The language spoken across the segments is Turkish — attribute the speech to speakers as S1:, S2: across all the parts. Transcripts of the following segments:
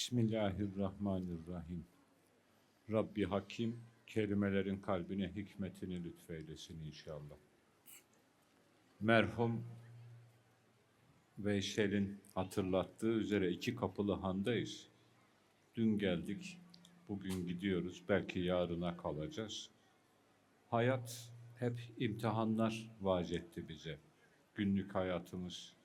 S1: Bismillahirrahmanirrahim. Rabbi Hakim kelimelerin kalbine hikmetini lütfeylesin inşallah. Merhum Veysel'in hatırlattığı üzere iki kapılı handayız. Dün geldik, bugün gidiyoruz, belki yarına kalacağız. Hayat hep imtihanlar vaaz etti bize. Günlük hayatımız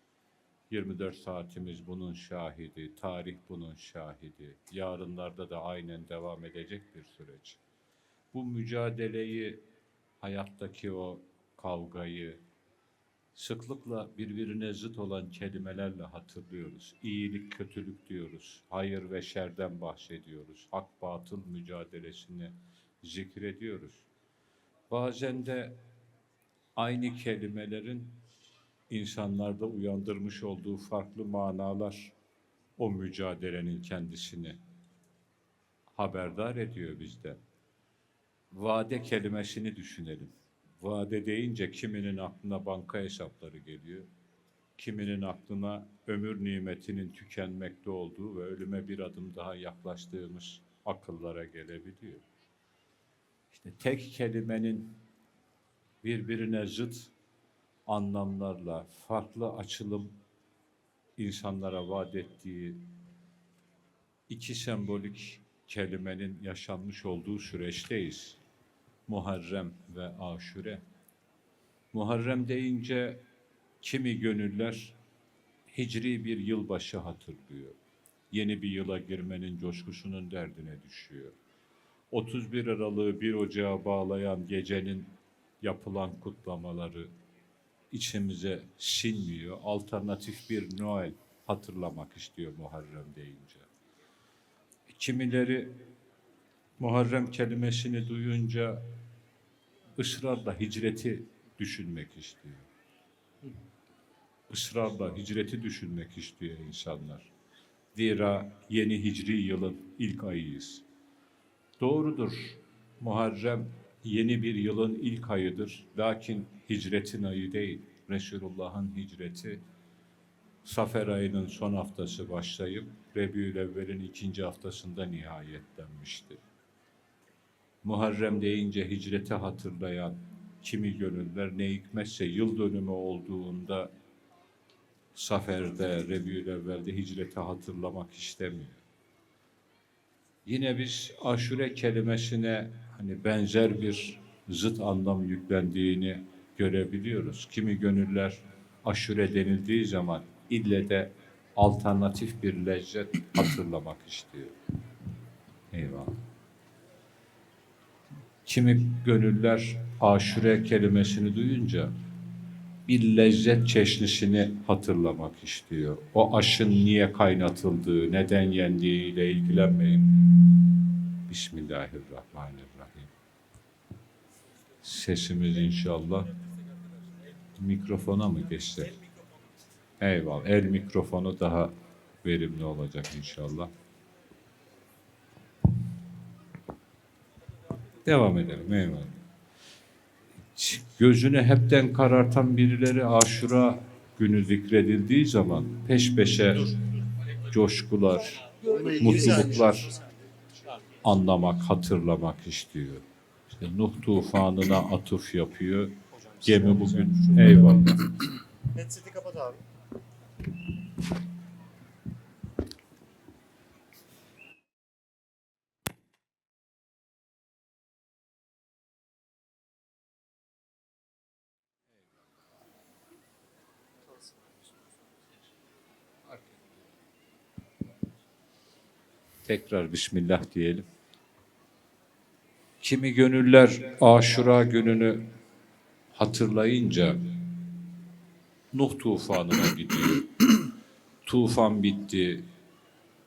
S1: 24 saatimiz bunun şahidi, tarih bunun şahidi. Yarınlarda da aynen devam edecek bir süreç. Bu mücadeleyi, hayattaki o kavgayı, sıklıkla birbirine zıt olan kelimelerle hatırlıyoruz. İyilik, kötülük diyoruz. Hayır ve şerden bahsediyoruz. Hak batıl mücadelesini zikrediyoruz. Bazen de aynı kelimelerin insanlarda uyandırmış olduğu farklı manalar o mücadelenin kendisini haberdar ediyor bizde. Vade kelimesini düşünelim. Vade deyince kiminin aklına banka hesapları geliyor. Kiminin aklına ömür nimetinin tükenmekte olduğu ve ölüme bir adım daha yaklaştığımız akıllara gelebiliyor. İşte tek kelimenin birbirine zıt anlamlarla, farklı açılım insanlara vaat ettiği iki sembolik kelimenin yaşanmış olduğu süreçteyiz. Muharrem ve Aşure. Muharrem deyince kimi gönüller hicri bir yılbaşı hatırlıyor. Yeni bir yıla girmenin coşkusunun derdine düşüyor. 31 Aralık'ı 1 Ocağı bağlayan gecenin yapılan kutlamaları içimize sinmiyor. Alternatif bir Noel hatırlamak istiyor Muharrem deyince. Kimileri Muharrem kelimesini duyunca ısrarla hicreti düşünmek istiyor. Israrla hicreti düşünmek istiyor insanlar. Zira yeni hicri yılın ilk ayıyız. Doğrudur. Muharrem yeni bir yılın ilk ayıdır. Lakin hicretin ayı değil. Resulullah'ın hicreti Safer ayının son haftası başlayıp Rebiyülevvel'in ikinci haftasında nihayetlenmiştir. Muharrem deyince hicreti hatırlayan kimi gönüller ne hikmetse yıl dönümü olduğunda Safer'de, Rebiyülevvel'de hicreti hatırlamak istemiyor. Yine biz aşure kelimesine hani benzer bir zıt anlam yüklendiğini görebiliyoruz. Kimi gönüller aşure denildiği zaman ille de alternatif bir lezzet hatırlamak istiyor. Eyvallah. Kimi gönüller aşure kelimesini duyunca bir lezzet çeşnisini hatırlamak istiyor. O aşın niye kaynatıldığı, neden yendiğiyle ilgilenmeyin. Bismillahirrahmanirrahim. Sesimiz inşallah mikrofona mı geçse? Eyvallah. El mikrofonu daha verimli olacak inşallah. Devam edelim. Eyvallah. Gözünü hepten karartan birileri aşura günü zikredildiği zaman peş peşe coşkular, mutluluklar anlamak, hatırlamak istiyor. İşte Nuh tufanına atıf yapıyor. Gemi bugün eyvallah.
S2: Headset'i kapat abi.
S1: Tekrar Bismillah diyelim. Kimi gönüller aşura gününü hatırlayınca Nuh tufanına gidiyor. Tufan bitti,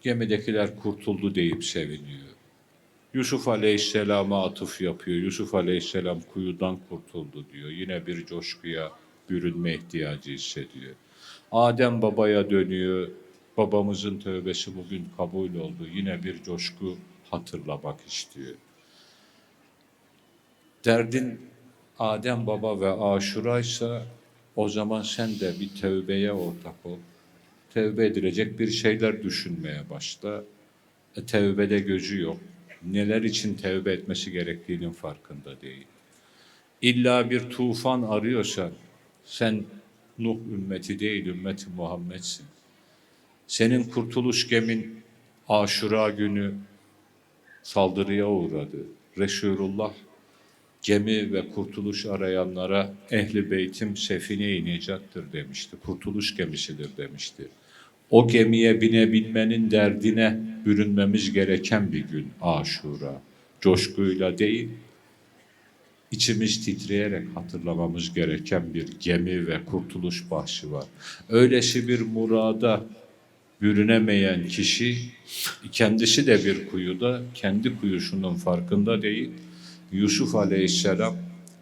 S1: gemidekiler kurtuldu deyip seviniyor. Yusuf Aleyhisselam'a atıf yapıyor. Yusuf Aleyhisselam kuyudan kurtuldu diyor. Yine bir coşkuya bürünme ihtiyacı hissediyor. Adem babaya dönüyor. Babamızın tövbesi bugün kabul oldu. Yine bir coşku hatırlamak istiyor. Derdin Adem baba ve aşuraysa o zaman sen de bir tövbeye ortak ol. Tövbe edilecek bir şeyler düşünmeye başla. E, tevbede gözü yok. Neler için tevbe etmesi gerektiğinin farkında değil. İlla bir tufan arıyorsan sen Nuh ümmeti değil ümmeti Muhammed'sin. Senin kurtuluş gemin Aşura günü saldırıya uğradı. Resulullah gemi ve kurtuluş arayanlara ehli beytim sefine-i necattır demişti. Kurtuluş gemisidir demişti. O gemiye binebilmenin derdine bürünmemiz gereken bir gün Aşura. Coşkuyla değil, içimiz titreyerek hatırlamamız gereken bir gemi ve kurtuluş bahsi var. Öylesi bir murada bürünemeyen kişi kendisi de bir kuyuda kendi kuyusunun farkında değil. Yusuf Aleyhisselam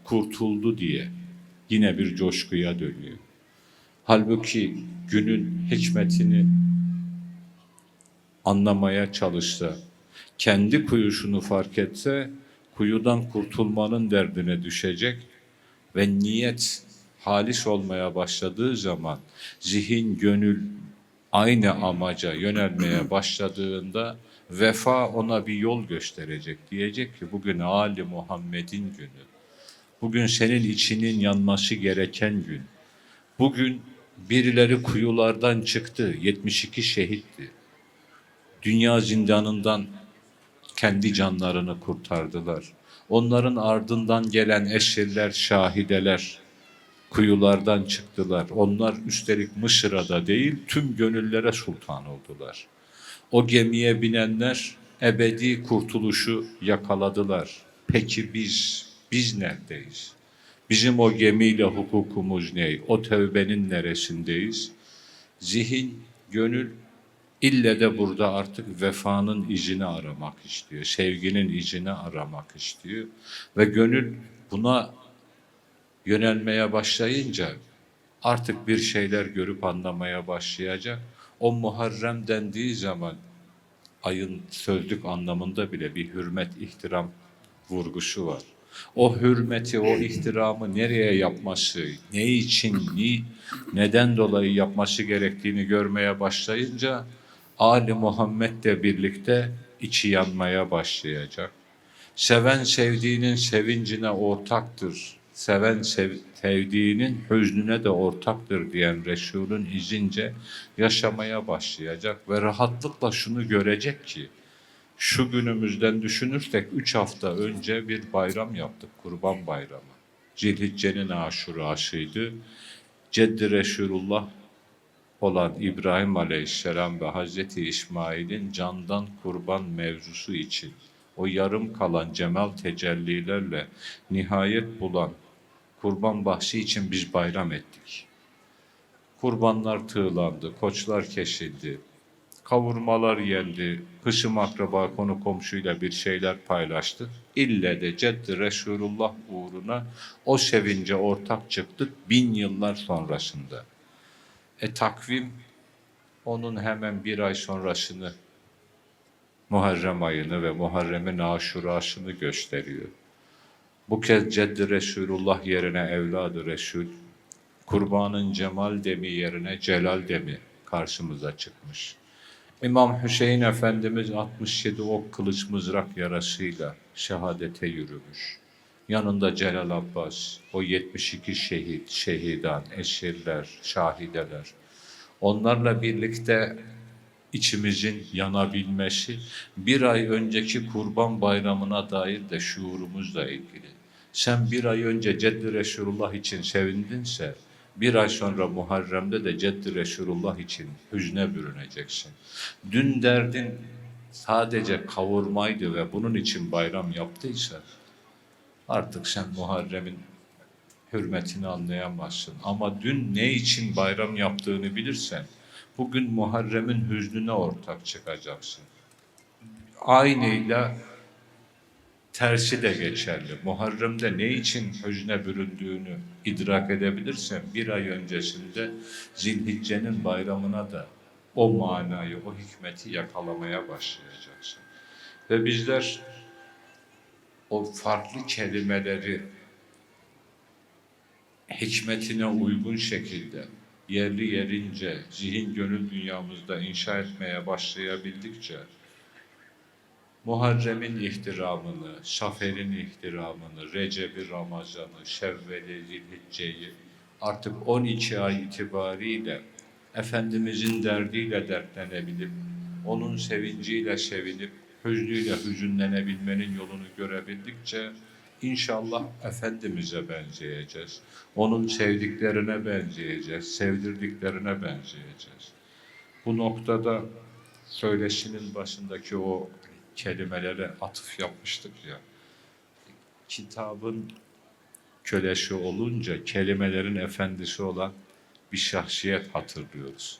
S1: kurtuldu diye yine bir coşkuya dönüyor. Halbuki günün hikmetini anlamaya çalışsa, kendi kuyusunu fark etse, kuyudan kurtulmanın derdine düşecek ve niyet halis olmaya başladığı zaman zihin, gönül aynı amaca yönelmeye başladığında vefa ona bir yol gösterecek. Diyecek ki bugün Ali Muhammed'in günü. Bugün senin içinin yanması gereken gün. Bugün birileri kuyulardan çıktı. 72 şehitti. Dünya zindanından kendi canlarını kurtardılar. Onların ardından gelen esirler, şahideler kuyulardan çıktılar. Onlar üstelik Mısır'a değil tüm gönüllere sultan oldular. O gemiye binenler ebedi kurtuluşu yakaladılar. Peki biz, biz neredeyiz? Bizim o gemiyle hukukumuz ne? O tevbenin neresindeyiz? Zihin, gönül ille de burada artık vefanın izini aramak istiyor. Sevginin izini aramak istiyor. Ve gönül buna yönelmeye başlayınca artık bir şeyler görüp anlamaya başlayacak. O Muharrem dendiği zaman ayın sözlük anlamında bile bir hürmet, ihtiram vurgusu var. O hürmeti, o ihtiramı nereye yapması, ne için, ni, neden dolayı yapması gerektiğini görmeye başlayınca Ali Muhammed'le birlikte içi yanmaya başlayacak. Seven sevdiğinin sevincine ortaktır. Seven sev, sevdiğinin hüznüne de ortaktır diyen Resul'ün izince yaşamaya başlayacak ve rahatlıkla şunu görecek ki şu günümüzden düşünürsek üç hafta önce bir bayram yaptık, Kurban Bayramı. Zilhicce'nin aşurasıydı. Ceddi Resulullah olan İbrahim Aleyhisselam ve Hazreti İsmail'in candan kurban mevzusu için o yarım kalan cemal tecellilerle nihayet bulan kurban bahsi için biz bayram ettik. Kurbanlar tığlandı, koçlar kesildi, kavurmalar yendi, kışım akraba konu komşuyla bir şeyler paylaştık. İlle de Ceddi Resulullah uğruna o sevince ortak çıktık bin yıllar sonrasında. E takvim onun hemen bir ay sonrasını Muharrem ayını ve Muharrem'in aşurasını gösteriyor. Bu kez Ceddi Resulullah yerine evladı Resul, kurbanın cemal demi yerine celal demi karşımıza çıkmış. İmam Hüseyin Efendimiz 67 ok kılıç mızrak yarasıyla şehadete yürümüş. Yanında Celal Abbas, o 72 şehit, şehidan, esirler, şahideler. Onlarla birlikte içimizin yanabilmesi bir ay önceki kurban bayramına dair de şuurumuzla ilgili. Sen bir ay önce Ceddi Resulullah için sevindinse bir ay sonra Muharrem'de de Ceddi Resulullah için hüzne bürüneceksin. Dün derdin sadece kavurmaydı ve bunun için bayram yaptıysa artık sen Muharrem'in hürmetini anlayamazsın. Ama dün ne için bayram yaptığını bilirsen bugün Muharrem'in hüznüne ortak çıkacaksın. Aynıyla tersi de geçerli. Muharrem'de ne için hüzne büründüğünü idrak edebilirsen bir ay öncesinde Zilhicce'nin bayramına da o manayı, o hikmeti yakalamaya başlayacaksın. Ve bizler o farklı kelimeleri hikmetine uygun şekilde yerli yerince zihin gönül dünyamızda inşa etmeye başlayabildikçe Muharrem'in ihtiramını, Şafer'in ihtiramını, Recep'i, Ramazan'ı, Şevvel'i, Zilhicce'yi artık 12 ay itibariyle Efendimizin derdiyle dertlenebilip, onun sevinciyle sevinip, hüznüyle hüzünlenebilmenin yolunu görebildikçe inşallah Efendimiz'e benzeyeceğiz. Onun sevdiklerine benzeyeceğiz, sevdirdiklerine benzeyeceğiz. Bu noktada söyleşinin başındaki o kelimelere atıf yapmıştık ya. Kitabın kölesi olunca kelimelerin efendisi olan bir şahsiyet hatırlıyoruz.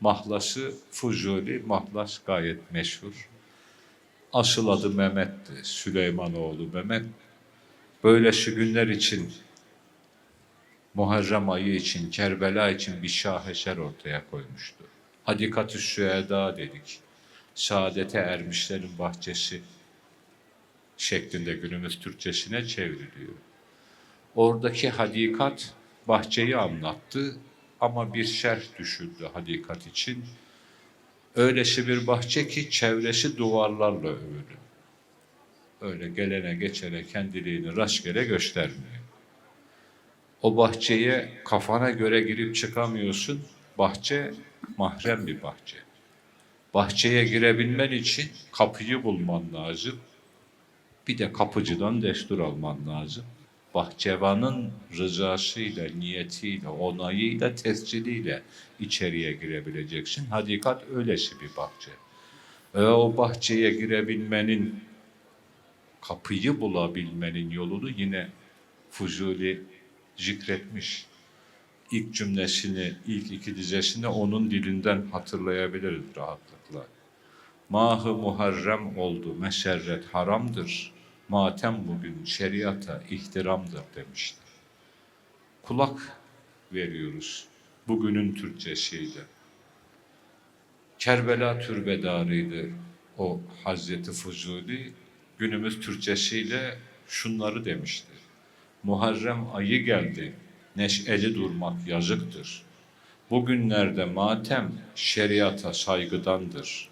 S1: Mahlası Fuzuli, mahlas gayet meşhur. Asıl adı Mehmet'ti, Süleymanoğlu Mehmet. Böylesi günler için, Muharrem ayı için, Kerbela için bir şaheser ortaya koymuştu. Hadikat-ı Süeda dedik. Saadete ermişlerin bahçesi şeklinde günümüz Türkçesine çevriliyor. Oradaki hadikat bahçeyi anlattı ama bir şerh düşürdü hadikat için. Öylesi bir bahçe ki çevresi duvarlarla övülü. Öyle gelene geçene kendiliğini rastgele göstermiyor. O bahçeye kafana göre girip çıkamıyorsun. Bahçe mahrem bir bahçe. Bahçeye girebilmen için kapıyı bulman lazım. Bir de kapıcıdan destur alman lazım. Bahçevanın rızasıyla, niyetiyle, onayıyla, tesciliyle içeriye girebileceksin. Hadikat öylesi bir bahçe. Ve o bahçeye girebilmenin, kapıyı bulabilmenin yolunu yine Fuzuli zikretmiş. İlk cümlesini, ilk iki dizesini onun dilinden hatırlayabiliriz rahatlıkla. Mahı Muharrem oldu, meşerret haramdır. Matem bugün şeriata ihtiramdır demişti. Kulak veriyoruz bugünün Türkçesiyle. Kerbela türbedarıydı o Hazreti Fuzuli. Günümüz Türkçesiyle şunları demişti. Muharrem ayı geldi, neşeli durmak yazıktır. Bugünlerde matem şeriata saygıdandır.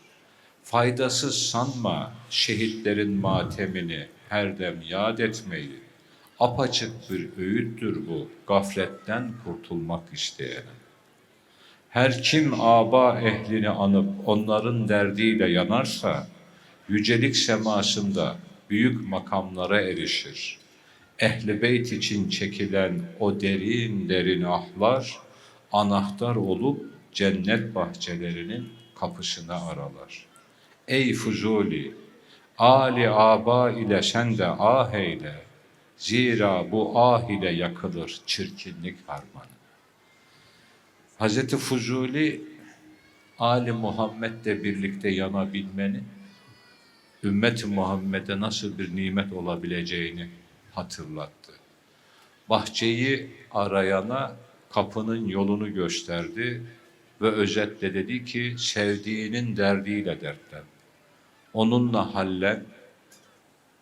S1: Faydasız sanma şehitlerin matemini her dem yad etmeyi. Apaçık bir öğüttür bu gafletten kurtulmak isteyen. Her kim aba ehlini anıp onların derdiyle yanarsa, yücelik semasında büyük makamlara erişir. Ehli beyt için çekilen o derin derin ahlar, anahtar olup cennet bahçelerinin kapısını aralar. Ey Fuzuli, Ali aba ile sen de ah eyle, zira bu ah ile yakılır çirkinlik harmanı. Hazreti Fuzuli Ali Muhammed'le birlikte yanabilmenin ümmet-i Muhammed'e nasıl bir nimet olabileceğini hatırlattı. Bahçeyi arayana kapının yolunu gösterdi ve özetle dedi ki sevdiğinin derdiyle dertlen. Onunla hallen,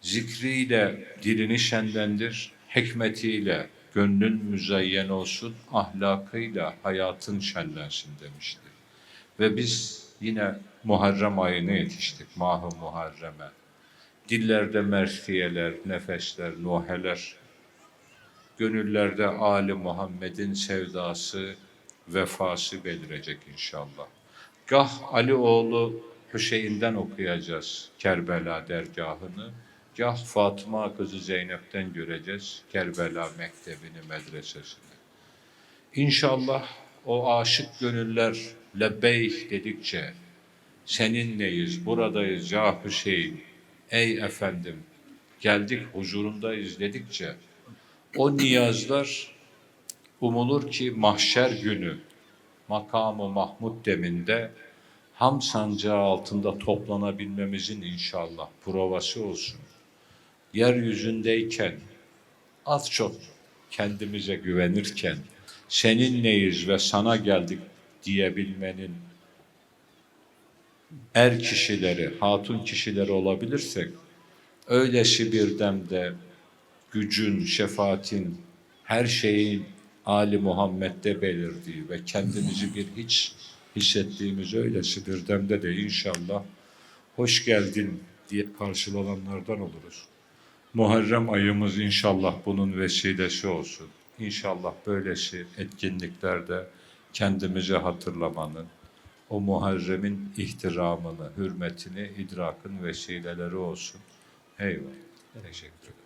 S1: zikriyle dilini şenlendir, hikmetiyle gönlün müzeyyen olsun, ahlakıyla hayatın şenlensin demişti. Ve biz yine Muharrem ayına yetiştik, Mahı Muharrem'e. Dillerde merfiyeler, nefesler, nuheler, gönüllerde Ali Muhammed'in sevdası, vefası belirecek inşallah. Gah Ali oğlu Hüseyin'den okuyacağız Kerbela dergahını. Gah Fatıma kızı Zeynep'ten göreceğiz Kerbela mektebini, medresesini. İnşallah o aşık gönüller lebbeyh dedikçe seninleyiz, buradayız ya Hüseyin. Ey efendim, geldik huzurundayız dedikçe o niyazlar umulur ki mahşer günü makamı Mahmud deminde ham sancağı altında toplanabilmemizin inşallah provası olsun. Yeryüzündeyken az çok kendimize güvenirken seninleyiz ve sana geldik diyebilmenin er kişileri, hatun kişileri olabilirsek öylesi bir demde gücün, şefaatin, her şeyin Ali Muhammed'de belirdiği ve kendimizi bir hiç hissettiğimiz öylesi bir demde de inşallah hoş geldin diye karşılananlardan oluruz. Muharrem ayımız inşallah bunun vesilesi olsun. İnşallah böylesi etkinliklerde kendimizi hatırlamanın, o Muharrem'in ihtiramını, hürmetini, idrakın vesileleri olsun. Eyvallah. Teşekkür ederim.